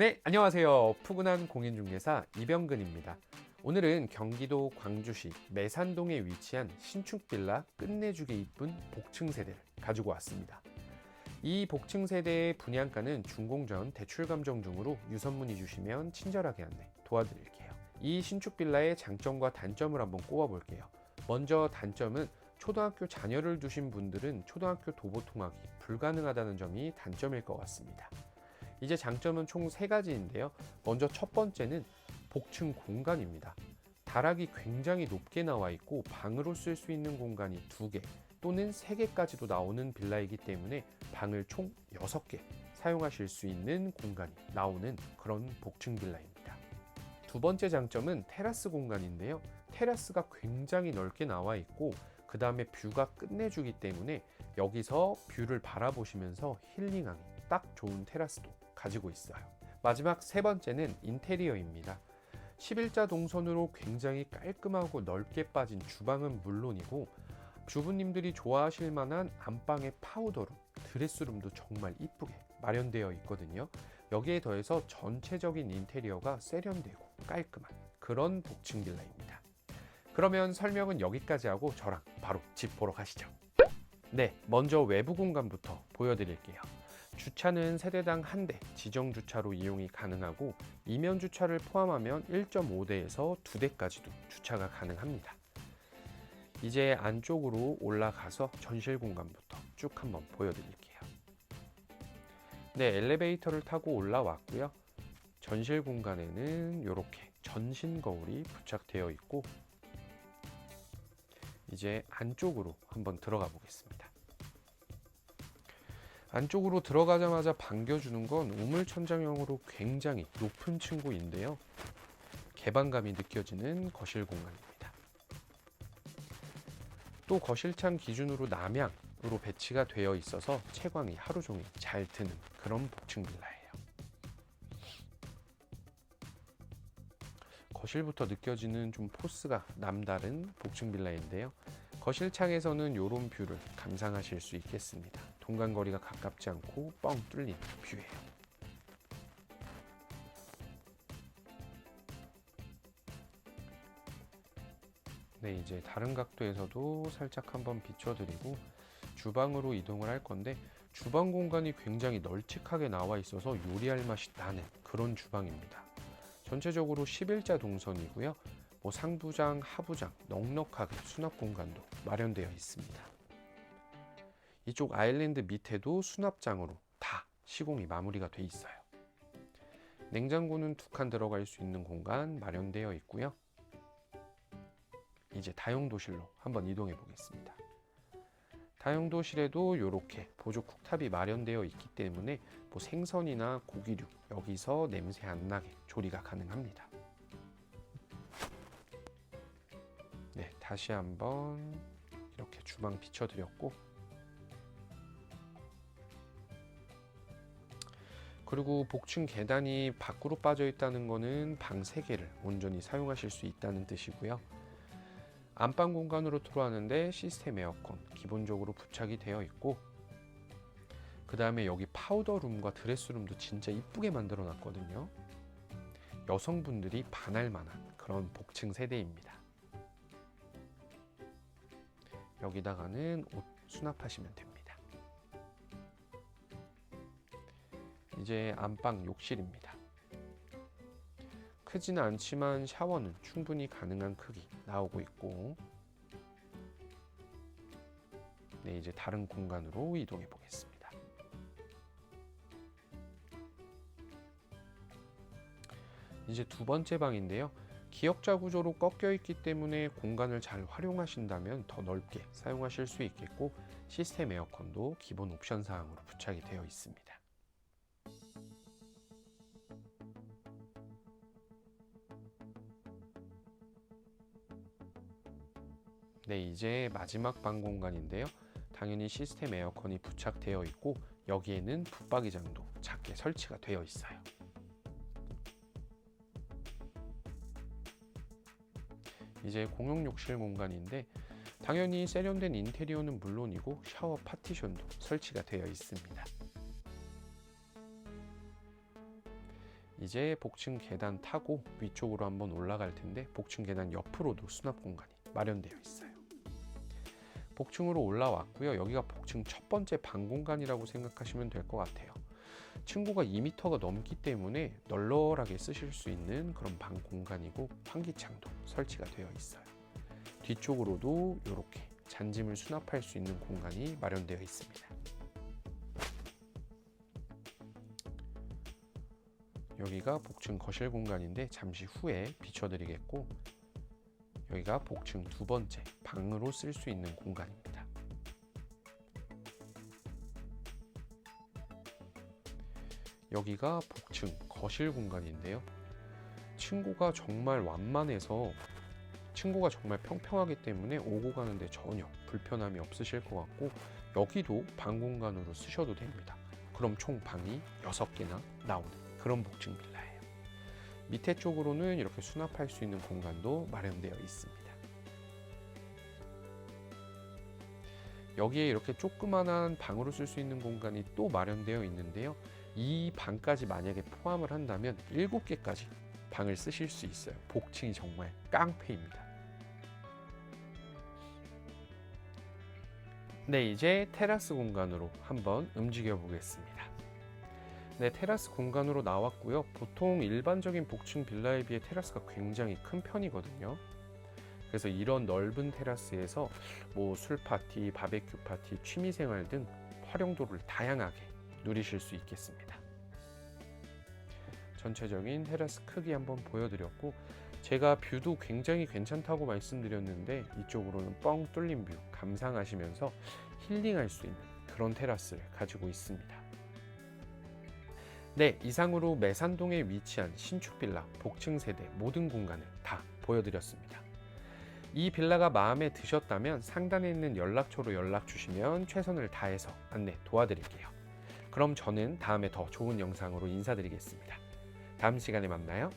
네, 안녕하세요. 푸근한 공인중개사 이병근입니다. 오늘은 경기도 광주시 매산동에 위치한 신축 빌라 끝내주기 이쁜 복층 세대를 가지고 왔습니다. 이 복층 세대의 분양가는 준공전 대출 감정 등으로 유선 문의 주시면 친절하게 안내 도와드릴게요. 이 신축 빌라의 장점과 단점을 한번 꼽아볼게요. 먼저 단점은 초등학교 자녀를 두신 분들은 초등학교 도보 통학이 불가능하다는 점이 단점일 것 같습니다. 이제 장점은 총세 가지인데요. 먼저 첫 번째는 복층 공간입니다. 다락이 굉장히 높게 나와 있고 방으로 쓸 수 있는 공간이 두개 또는 세 개까지도 나오는 빌라이기 때문에 방을 총 여섯 개 사용하실 수 있는 공간이 나오는 그런 복층 빌라입니다. 두 번째 장점은 테라스 공간인데요. 테라스가 굉장히 넓게 나와 있고 그 다음에 뷰가 끝내주기 때문에 여기서 뷰를 바라보시면서 힐링하기 딱 좋은 테라스도 가지고 있어요. 마지막 세 번째는 인테리어입니다. 11자 동선으로 굉장히 깔끔하고 넓게 빠진 주방은 물론이고 주부님들이 좋아하실 만한 안방의 파우더룸, 드레스룸도 정말 이쁘게 마련되어 있거든요. 여기에 더해서 전체적인 인테리어가 세련되고 깔끔한 그런 복층 빌라입니다. 그러면 설명은 여기까지 하고 저랑 바로 집 보러 가시죠. 네, 먼저 외부 공간부터 보여드릴게요. 주차는 세대당 한 대 지정 주차로 이용이 가능하고 이면 주차를 포함하면 1.5대에서 2대까지도 주차가 가능합니다. 이제 안쪽으로 올라가서 전실 공간부터 쭉 한번 보여드릴게요. 네, 엘리베이터를 타고 올라왔고요. 전실 공간에는 이렇게 전신 거울이 부착되어 있고 이제 안쪽으로 한번 들어가 보겠습니다. 안쪽으로 들어가자마자 반겨주는 건 우물천장형으로 굉장히 높은 층고인데요. 개방감이 느껴지는 거실 공간입니다. 또 거실창 기준으로 남향으로 배치가 되어 있어서 채광이 하루 종일 잘 드는 그런 복층 빌라예요. 거실부터 느껴지는 좀 포스가 남다른 복층 빌라인데요. 거실창에서는 이런 뷰를 감상하실 수 있겠습니다. 동간거리가 가깝지 않고 뻥 뚫린 뷰예요. 네, 이제 다른 각도에서도 살짝 한번 비춰드리고 주방으로 이동을 할 건데 주방 공간이 굉장히 널찍하게 나와 있어서 요리할 맛이 나는 그런 주방입니다. 전체적으로 11자 동선이고요. 뭐 상부장, 하부장 넉넉하게 수납 공간도 마련되어 있습니다. 이쪽 아일랜드 밑에도 수납장으로 다 시공이 마무리가 돼 있어요. 냉장고는 두 칸 들어갈 수 있는 공간 마련되어 있고요. 이제 다용도실로 한번 이동해 보겠습니다. 다용도실에도 이렇게 보조 쿡탑이 마련되어 있기 때문에 뭐 생선이나 고기류 여기서 냄새 안 나게 조리가 가능합니다. 네, 다시 한번 이렇게 주방 비춰드렸고 그리고 복층 계단이 밖으로 빠져 있다는 것은 방 3개를 온전히 사용하실 수 있다는 뜻이고요. 안방 공간으로 들어왔는데 시스템 에어컨 기본적으로 부착이 되어 있고 그 다음에 여기 파우더 룸과 드레스룸도 진짜 이쁘게 만들어 놨거든요. 여성분들이 반할 만한 그런 복층 세대입니다. 여기다가는 옷 수납하시면 됩니다. 이제 안방 욕실입니다. 크지는 않지만 샤워는 충분히 가능한 크기 나오고 있고 네, 이제 다른 공간으로 이동해 보겠습니다. 이제 두 번째 방인데요. 기역자 구조로 꺾여 있기 때문에 공간을 잘 활용하신다면 더 넓게 사용하실 수 있겠고 시스템 에어컨도 기본 옵션 사항으로 부착이 되어 있습니다. 네, 이제 마지막 방 공간인데요. 당연히 시스템 에어컨이 부착되어 있고 여기에는 붙박이장도 작게 설치가 되어 있어요. 이제 공용 욕실 공간인데 당연히 세련된 인테리어는 물론이고 샤워 파티션도 설치가 되어 있습니다. 이제 복층 계단 타고 위쪽으로 한번 올라갈 텐데 복층 계단 옆으로도 수납 공간이 마련되어 있어요. 복층으로 올라왔고요. 여기가 복층 첫 번째 방 공간이라고 생각하시면 될 것 같아요. 층고가 2m가 넘기 때문에 널널하게 쓰실 수 있는 그런 방 공간이고 환기창도 설치가 되어 있어요. 뒤쪽으로도 이렇게 잔짐을 수납할 수 있는 공간이 마련되어 있습니다. 여기가 복층 거실 공간인데 잠시 후에 비춰드리겠고 여기가 복층 두 번째 방으로 쓸 수 있는 공간입니다. 여기가 복층 거실 공간인데요. 층고가 정말 완만해서 층고가 정말 평평하기 때문에 오고 가는데 전혀 불편함이 없으실 것 같고 여기도 방 공간으로 쓰셔도 됩니다. 그럼 총 방이 6개나 나오는 그런 복층 빌라예요. 밑에 쪽으로는 이렇게 수납할 수 있는 공간도 마련되어 있습니다. 여기에 이렇게 조그만한 방으로 쓸 수 있는 공간이 또 마련되어 있는데요. 이 방까지 만약에 포함을 한다면 7개까지 방을 쓰실 수 있어요. 복층이 정말 깡패입니다. 네, 이제 테라스 공간으로 한번 움직여 보겠습니다. 네, 테라스 공간으로 나왔고요. 보통 일반적인 복층 빌라에 비해 테라스가 굉장히 큰 편이거든요. 그래서 이런 넓은 테라스에서 뭐 술 파티, 바베큐 파티, 취미 생활 등 활용도를 다양하게 누리실 수 있겠습니다. 전체적인 테라스 크기 한번 보여드렸고 제가 뷰도 굉장히 괜찮다고 말씀드렸는데 이쪽으로는 뻥 뚫린 뷰 감상하시면서 힐링할 수 있는 그런 테라스를 가지고 있습니다. 네, 이상으로 매산동에 위치한 신축 빌라 복층 세대 모든 공간을 다 보여드렸습니다. 이 빌라가 마음에 드셨다면 상단에 있는 연락처로 연락 주시면 최선을 다해서 안내 도와드릴게요. 그럼 저는 다음에 더 좋은 영상으로 인사드리겠습니다. 다음 시간에 만나요.